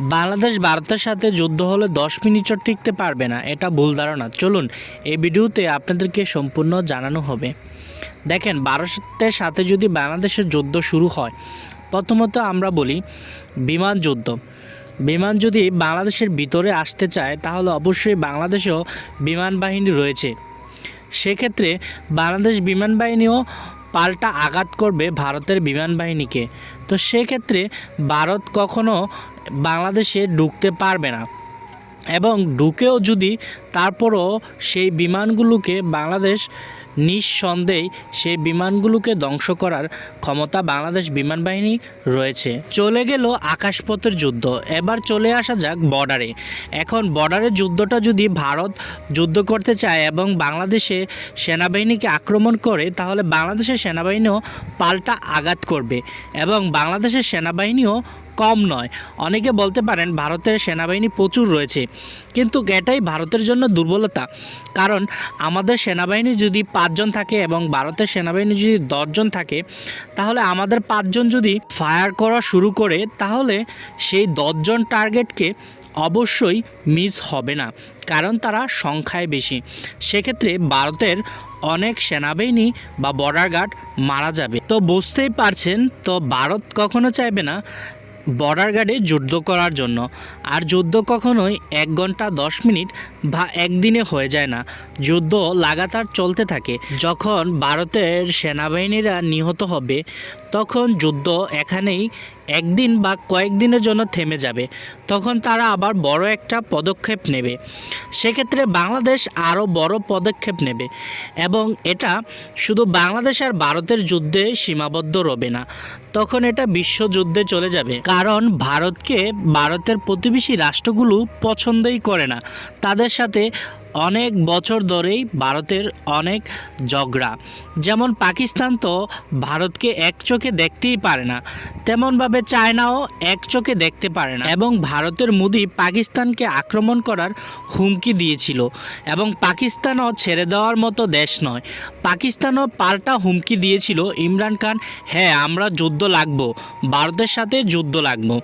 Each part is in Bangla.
বাংলাদেশ ভারতের সাথে যুদ্ধ হলে দশ মিনিটও টিকতে পারবে না, এটা ভুল ধারণা। চলুন, এই ভিডিওতে আপনাদেরকে সম্পূর্ণ জানানো হবে। দেখেন, ভারতের সাথে যদি বাংলাদেশের যুদ্ধ শুরু হয়, প্রথমত আমরা বলি বিমান যুদ্ধ। বিমান যদি বাংলাদেশের ভিতরে আসতে চায়, তাহলে অবশ্যই বাংলাদেশেও বিমান বাহিনী রয়েছে। সেক্ষেত্রে বাংলাদেশ বিমান বাহিনীও পাল্টা আঘাত করবে ভারতের বিমান বাহিনীকে। তো সেক্ষেত্রে ভারত কখনো বাংলাদেশে ঢুকতে পারবে না। এবং ঢুকেও যদি, তারপরও সেই বিমানগুলোকে বাংলাদেশ নিঃসন্দেহে সেই বিমানগুলোকে ধ্বংস করার ক্ষমতা বাংলাদেশ বিমান বাহিনী রয়েছে। চলে গেল আকাশপথের যুদ্ধ। এবার চলে আসা যাক বর্ডারে। এখন বর্ডারের যুদ্ধটা যদি ভারত যুদ্ধ করতে চায় এবং বাংলাদেশে সেনাবাহিনীকে আক্রমণ করে, তাহলে বাংলাদেশের সেনাবাহিনীও পাল্টা আঘাত করবে এবং বাংলাদেশের সেনাবাহিনীও কম নয়। অনেকে বলতে পারেন ভারতের সেনাবাহিনী প্রচুর রয়েছে। কিন্তু এটাই ভারতের জন্য দুর্বলতা। কারণ আমাদের সেনাবাহিনী যদি পাঁচজন থাকে এবং ভারতের সেনাবাহিনী যদি দশজন থাকে, তাহলে আমাদের পাঁচজন যদি ফায়ার করা শুরু করে, তাহলে সেই দশজন টার্গেটকে অবশ্যই মিস হবে না। কারণ তারা সংখ্যায় বেশি। সেক্ষেত্রে ভারতের অনেক সেনাবাহিনী বা বর্ডার গার্ড মারা যাবে। তো বুঝতেই পারছেন, তো ভারত কখনো চাইবে না বর্ডার গার্ডে যুদ্ধ করার জন্য। আর যুদ্ধ কখনোই এক ঘণ্টা দশ মিনিট বা একদিনে হয়ে যায় না। যুদ্ধ লাগাতার চলতে থাকে। যখন ভারতের সেনাবাহিনীরা নিহত হবে, তখন যুদ্ধ এখানেই একদিন বা কয়েকদিনের জন্য থেমে যাবে। তখন তারা আবার বড় একটা পদক্ষেপ নেবে। সেক্ষেত্রে বাংলাদেশ আরও বড় পদক্ষেপ নেবে এবং এটা শুধু বাংলাদেশ আর ভারতের যুদ্ধে সীমাবদ্ধ রবে না, তখন এটা বিশ্বযুদ্ধে চলে যাবে। কারণ ভারতকে ভারতের প্রতিবেশী রাষ্ট্রগুলো পছন্দই করে না। তাদের সাথে অনেক বছর ধরেই ভারতের অনেক ঝগড়া। যেমন পাকিস্তান তো ভারতকে এক চোখে দেখতেই পারে না, তেমনভাবে চায়নাও এক চোখে দেখতে পারে না এবং ভারতের মোদি পাকিস্তানকে আক্রমণ করার হুমকি দিয়েছিল এবং পাকিস্তানও ছেড়ে দেওয়ার মতো দেশ নয়। পাকিস্তানও পাল্টা হুমকি দিয়েছিল, ইমরান খান হ্যাঁ আমরা যুদ্ধ লাগবো, ভারতের সাথে যুদ্ধ লাগবো।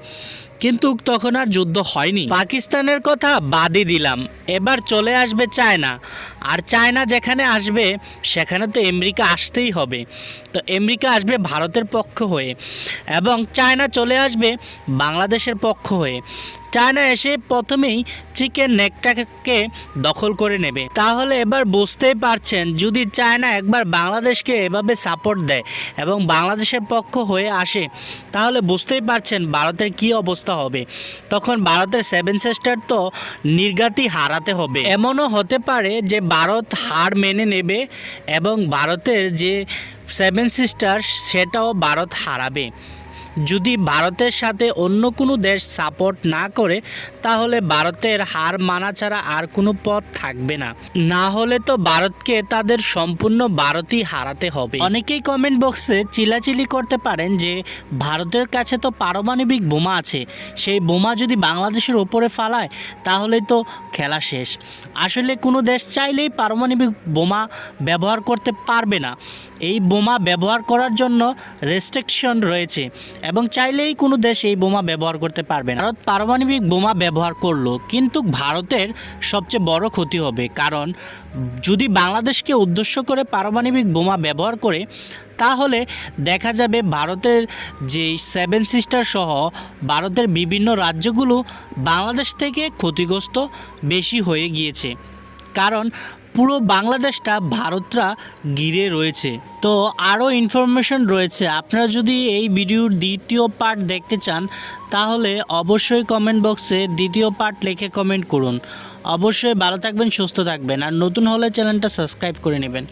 কিন্তু তখন আর যুদ্ধ হয়নি। পাকিস্তানের কথা বাদই দিলাম। এবার চলে আসবে চায়না। আর চায়না যেখানে আসবে, সেখানে তো আমেরিকা আসতেই হবে। তো আমেরিকা আসবে ভারতের পক্ষ হয়ে এবং চায়না চলে আসবে বাংলাদেশের পক্ষ হয়ে। চায়না এসে প্রথমেই চিকেন নেকটাকে দখল করে নেবে। তাহলে এবার বুঝতেই পারছেন, যদি চায়না একবার বাংলাদেশকে এভাবে সাপোর্ট দেয় এবং বাংলাদেশের পক্ষ হয়ে আসে, তাহলে বুঝতেই পারছেন ভারতের কি অবস্থা হবে। তখন ভারতের সেভেন সিস্টার তো নির্গাতি হারাতে হবে। এমনও হতে পারে যে ভারত হার মেনে নেবে এবং ভারতের যে সেভেন সিস্টার সেটাও ভারত হারাবে। যদি ভারতের সাথে অন্য কোনো দেশ সাপোর্ট না করে, তাহলে ভারতের হার মানা ছাড়া আর কোনো পথ থাকবে না। না হলে তো ভারতকে তাদের সম্পূর্ণ ভারতই হারাতে হবে। অনেকেই কমেন্ট বক্সে চিলাচিলি করতে পারেন যে, ভারতের কাছে তো পারমাণবিক বোমা আছে। সেই বোমা যদি বাংলাদেশের ওপরে ফালায়, তাহলে তো খেলা শেষ। আসলে কোনো দেশ চাইলেই পারমাণবিক বোমা ব্যবহার করতে পারবে না। এই বোমা ব্যবহার করার জন্য রেস্ট্রিকশন রয়েছে। এবং চাইলেই কোনো দেশ এই বোমা ব্যবহার করতে পারবে না। ভারত পারমাণবিক বোমা ব্যবহার করল, কিন্তু ভারতের সবচেয়ে বড় ক্ষতি হবে। কারণ, যদি বাংলাদেশকে উদ্দেশ্য করে পারমাণবিক বোমা ব্যবহার করে, তাহলে দেখা যাবে ভারতের যে সেভেন সিস্টার সহ ভারতের বিভিন্ন রাজ্যগুলো বাংলাদেশ থেকে ক্ষতিগ্রস্ত বেশি হয়ে গিয়েছে। কারণ পুরো বাংলাদেশটা ভারতরা ঘিরে রয়েছে। তো আরও ইনফরমেশন রয়েছে। আপনারা যদি এই ভিডিওর দ্বিতীয় পার্ট দেখতে চান, তাহলে অবশ্যই কমেন্ট বক্সে দ্বিতীয় পার্ট লিখে কমেন্ট করুন। অবশ্যই ভালো থাকবেন, সুস্থ থাকবেন। আর নতুন হলে চ্যানেলটা সাবস্ক্রাইব করে নেবেন।